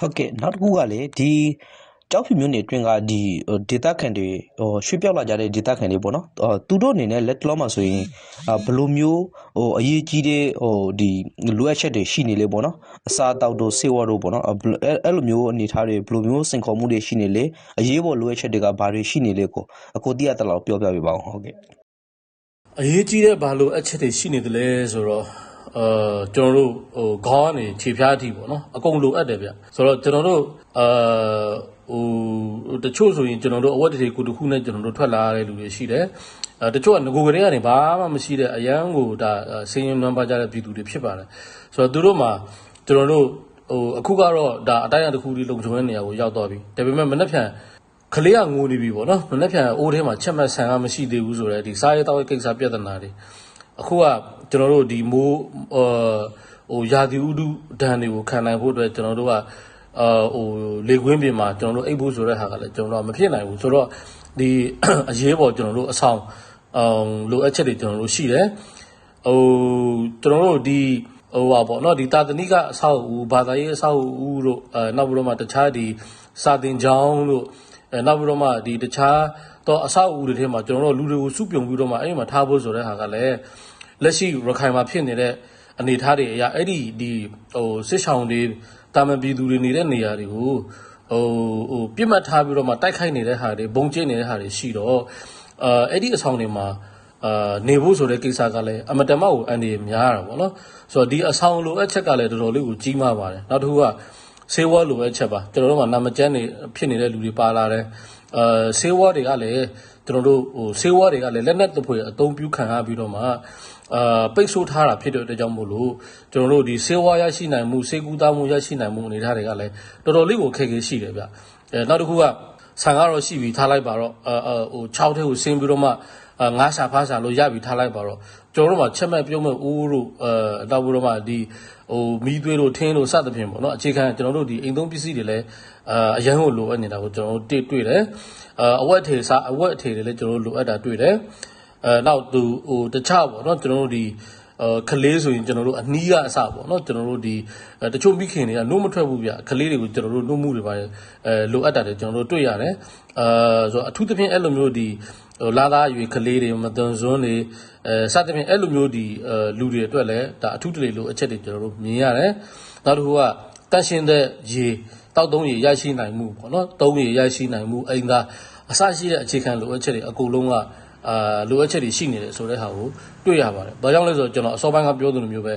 ဟုတ်ကဲ့နောက်တစ်ခုကလေဒီကြောက်ဖြူမျိုးနေအတွင်းကဒီဟိုဒေတာခန်တွေဟိုရွှေ့ပြောက်လာကြတဲ့ဒေတာခန်တွေပေါ့နော်ဟိုသူတို့အနေနဲ့လက်တလောမှာဆိုရင်အာဘယ်လိုမျိုးဟိုအရေးကြီးတဲ့ဟိုဒီလိုအပ်ချက်တွေရှိနေလေပေါ့နော်အစာအသောက်တို့ဆေးဝါးတို့ပေါ့နော်အဲ့ဘယ်အဲ့အဲ့လိုမျိုးအနေထားတွေဘယ်လိုမျိုးစင်ခေါ်မှုတွေရှိနေလေအရေးပေါ်လိုအပ်ချက်တွေကဘာတွေရှိနေလေကိုအခုတိရတလောက်ပြောပြပေးပါအောင်ဟုတ်ကဲ့အရေးကြီးတဲ့ဘာလို့အချက်တွေရှိနေတယ်လဲဆိုတော့ အာကျွန်တော်တို့ဟိုခေါင်းကနေခြေဖျားအထိပေါ့နော်အကုန်လိုအပ်တယ်ဗျဆိုတော့ကျွန်တော်တို့အာဟိုတချို့ဆိုရင်ကျွန်တော်တို့အဝတ်တစ်ခုတစ်ခုနဲ့ကျွန်တော်တို့ထွက်လာတဲ့လူတွေရှိတယ်အဲတချို့ကငကိုကလေးကနေဘာမှမရှိတဲ့အရန်ကိုဒါဆင်းရဲနွမ်းပါကြတဲ့ပြည်သူတွေဖြစ်ပါတယ်ဆိုတော့သူတို့မှာကျွန်တော်တို့ဟိုအခုကတော့ဒါအတိုင်းအတာတစ်ခုဒီလုံခြုံတဲ့နေရာကိုရောက်သွားပြီဒါပေမဲ့မနေ့ဖြန်ကလေးကငိုနေပြီပေါ့နော်မနေ့ပြန်အိုးထဲမှာချက်မှတ်ဆန်ကမရှိသေးဘူးဆိုတော့ဒီစားရတော့ကိစ္စပြဿနာတွေ အခုကကျွန်တော်တို့ဒီမိုးအာဟိုယာတီဥဒုဒဏ်တွေကိုခံနိုင်ဖို့အတွက်ကျွန်တော်တို့ကအာဟိုလေကွင်းပြင်မှာကျွန်တော်တို့အိပ်ဖို့ဆိုတဲ့ဟာကလည်းကျွန်တော်တို့ကမဖြစ်နိုင်ဘူးဆိုတော့ဒီအရေးပေါ်ကျွန်တော်တို့အဆောင်အောင်လိုအပ်ချက်တွေကျွန်တော်တို့ရှိတယ်ဟိုကျွန်တော်တို့ဒီဟိုပါပေါ့နော်ဒီတာသနိကအဆောက်အဦဘာသာရေးအဆောက်အဦတို့အဲနောက်ပြီးတော့မှတခြားဒီစာတင်ကျောင်းတို့အဲနောက်ပြီးတော့မှဒီတခြားတော့အဆောက်အဦတွေထဲမှာကျွန်တော်တို့လူတွေကိုစုပြုံပြီးတော့မှအဲ့ဒီမှာထားဖို့ဆိုတဲ့ဟာကလည်း လက်ရှိရခိုင်မှာဖြစ်နေတဲ့အနေအထားတွေအရာအဲ့ဒီဒီဟိုစစ်ဆောင်တွေတာမန်ပြည်သူတွေနေတဲ့နေရာတွေကိုဟိုဟိုပြစ်မှတ်ထားပြီးတော့မှတိုက်ခိုက်နေတဲ့ဟာတွေဘုံကျင်းနေတဲ့ဟာတွေရှိတော့အာအဲ့ဒီအဆောင်တွေမှာအာနေဖို့ဆိုတဲ့ကိစ္စကလည်းအမတမကိုအန်ဒီများရတာပေါ့နော်ဆိုတော့ဒီအဆောင်လိုအပ်ချက်ကလည်းတော်တော်လေးကိုကြီးမားပါတယ်နောက်တစ်ခုကဆေးဝါးလိုပဲချက်ပါကျွန်တော်တို့မှာနာမကျန်းနေဖြစ်နေတဲ့လူတွေပါလာတယ် အဲဆေးဝါးတွေကလည်းကျွန်တော်တို့ဟိုဆေးဝါးတွေကလည်းလက်နက်တဖွေအသုံးပြုခံရပြီးတော့မှအာပိတ်ဆို့ထားတာဖြစ်တဲ့အတွက်ကြောင့်မို့လို့ကျွန်တော်တို့ဒီဆေးဝါးရရှိနိုင်မှုဆေးကူးသားမှုရရှိနိုင်မှုအနေထားတွေကလည်းတော်တော်လေးကိုအခက်အခဲရှိတယ်ဗျအဲနောက်တစ်ခုကဆန်ကတော့ရှိပြီထားလိုက်ပါတော့အဲဟို6ထဲကိုဆင်းပြီးတော့မှအာ ငါးရှာဖားရှာလို့ရပြီထားလိုက်ပါတော့ကျွန်တော်တို့မှာချက်မဲ့ပြုံးမဲ့ဦးတို့အဲနောက်ပြီးတော့မှဒီဟိုမီးသွေးတို့ထင်းတို့စသဖြင့်ပေါ့နော်အခြေခံကျွန်တော်တို့ဒီအိမ်သုံးပစ္စည်းတွေလည်းအာအရန်ကိုလိုအပ်နေတာကိုကျွန်တော်တို့တွေ့တွေ့တယ်အာအဝတ်အထည်စားအဝတ်အထည်တွေလည်းကျွန်တော်တို့လိုအပ်တာတွေ့တယ်အဲနောက်သူဟိုတခြားပေါ့နော်ကျွန်တော်တို့ဒီအဲ ကလေးဆိုရင်ကျွန်တော်တို့အနီးကအစပေါ့နော်ကျွန်တော်တို့ဒီတချို့မိခင်တွေကနှုတ်မထွက်ဘူးဗျကလေးတွေကိုကျွန်တော်တို့နှုတ်မှုတွေပါတယ်အဲလိုအပ်တာတွေကျွန်တော်တို့တွေ့ရတယ်အာဆိုတော့အထူးသဖြင့်အဲ့လိုမျိုးဒီဟိုလာသားရွေကလေးတွေမသွန်စွန်းတွေအဲစသဖြင့်အဲ့လိုမျိုးဒီအဲလူတွေအတွက်လည်းဒါအထူးတလေလိုအချက်တွေကျွန်တော်တို့မြင်ရတယ်နောက်တစ်ခုကတန့်ရှင်းတဲ့ရေတောက်သုံးရေရရှိနိုင်မှုပေါ့နော်သုံးရေရရှိနိုင်မှုအိမ်သာအစရှိတဲ့အခြေခံလိုအပ်ချက်တွေအကုန်လုံးက အာလိုအပ်ချက်တွေရှိနေတယ်ဆိုတဲ့ဟာကိုတွေ့ရပါတယ်။ဘာကြောင့်လဲဆိုတော့ကျွန်တော်အစောပိုင်းကပြောသလိုမျိုးပဲ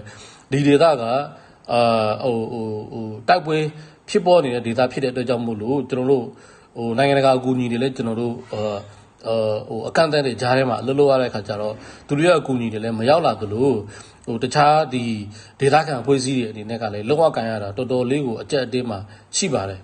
ဒီဒေတာကအာဟိုဟိုဟိုတိုက်ပွဲဖြစ်ပေါ်နေတဲ့ဒေတာဖြစ်တဲ့အတွက်ကြောင့်မို့လို့ကျွန်တော်တို့ဟိုနိုင်ငံတကာအကူအညီတွေလည်းကျွန်တော်တို့အာအာဟိုအကန့်အသတ်တွေကြားထဲမှာအလုပ်လုပ်ရတဲ့အခါကျတော့သူတို့ရဲ့အကူအညီတွေလည်းမရောက်လာသလိုဟိုတခြားဒီဒေတာခံအဖွဲ့အစည်းတွေအနေနဲ့ကလည်းလောက်အကန်ရတာတော်တော်လေးကိုအကြက်အတင်းမှာရှိပါတယ်